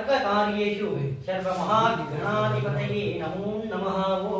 సర్వకార్యేషు సర్వమహావిఘ్నాధిపతయే నమో నమ ఓ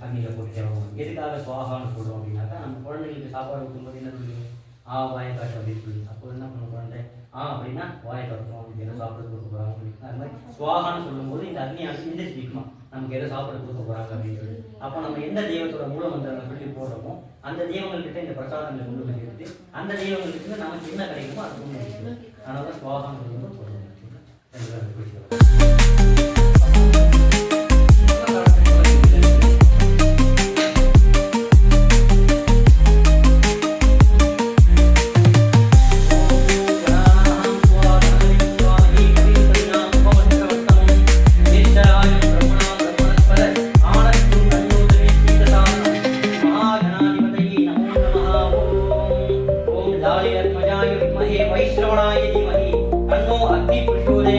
தண்ணியில் போட்டு தேவைப்படும் எதுக்காக சுவாகான்னு சொல்கிறோம் அப்படின்னாக்கா நம்ம குழந்தைங்களுக்கு சாப்பாடு ஊற்றும்போது என்ன சொல்லுவோம்? ஆ வாயை காட்டு அப்படின்னு சொல்லி அப்போ என்ன பண்ண குழந்தை? ஆ அப்படின்னா வாயை காட்டுறோம். நமக்கு எதை சாப்பிட கொடுக்க போகிறாங்க அப்படின்னு அது மாதிரி சுவாகான்னு சொல்லும்போது இந்த அக்னியானது இண்டிஸ்பிக்குமா நமக்கு எதை சாப்பிட கொடுக்க போகிறாங்க அப்படின்னு சொல்லி. அப்போ நம்ம எந்த தெய்வத்தோட மூல மந்திரங்களை சொல்லி போடுறோமோ அந்த தெய்வங்கள்கிட்ட இந்த பிரசாதங்களை கொண்டு போய் அந்த தெய்வங்களுக்கு நமக்கு என்ன கிடைக்குமோ அது கொண்டு போய் அதனால சுவாகான்னு சொல்லும்போது சொல்லுவோம். ரெண்டு பேரும்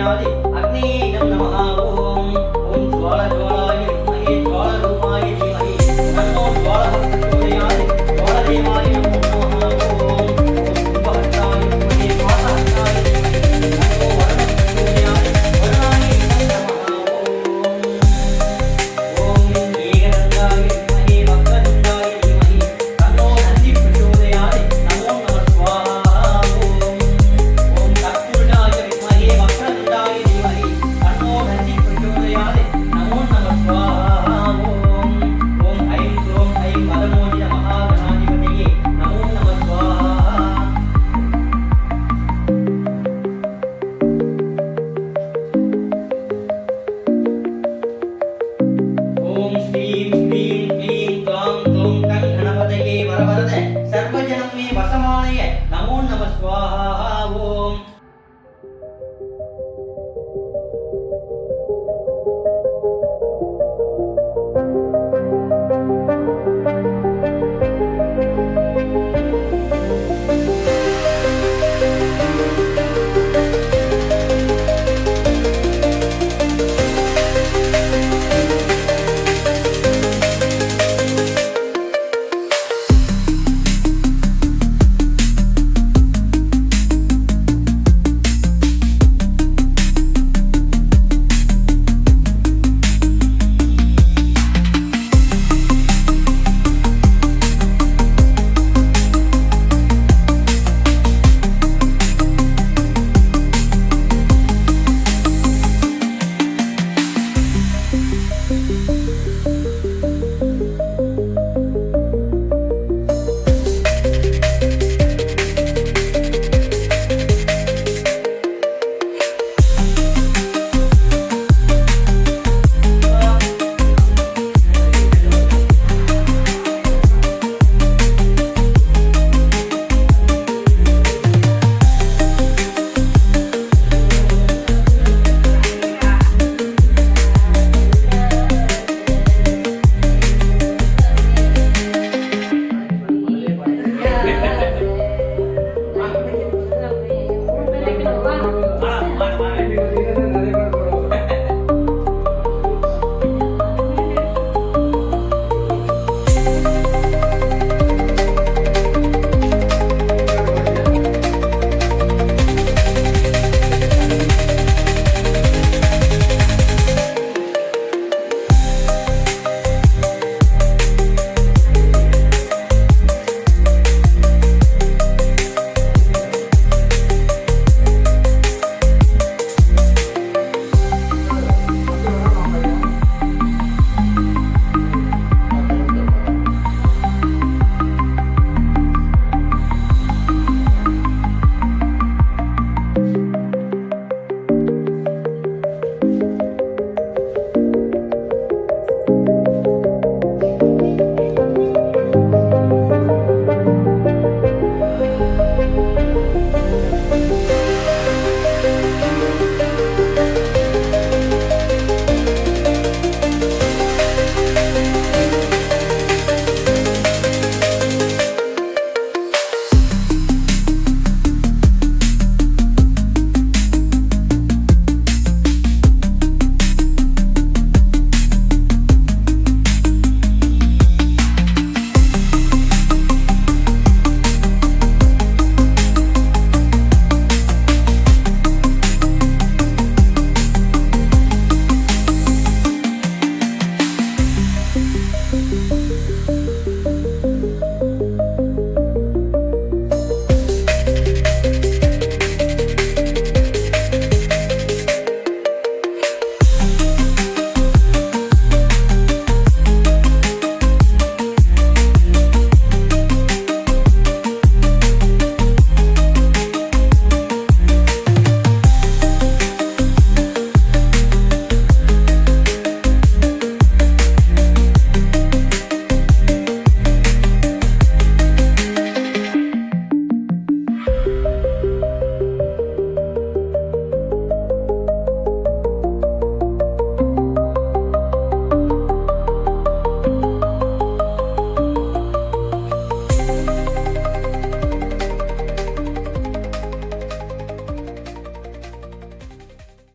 Nói thì ăn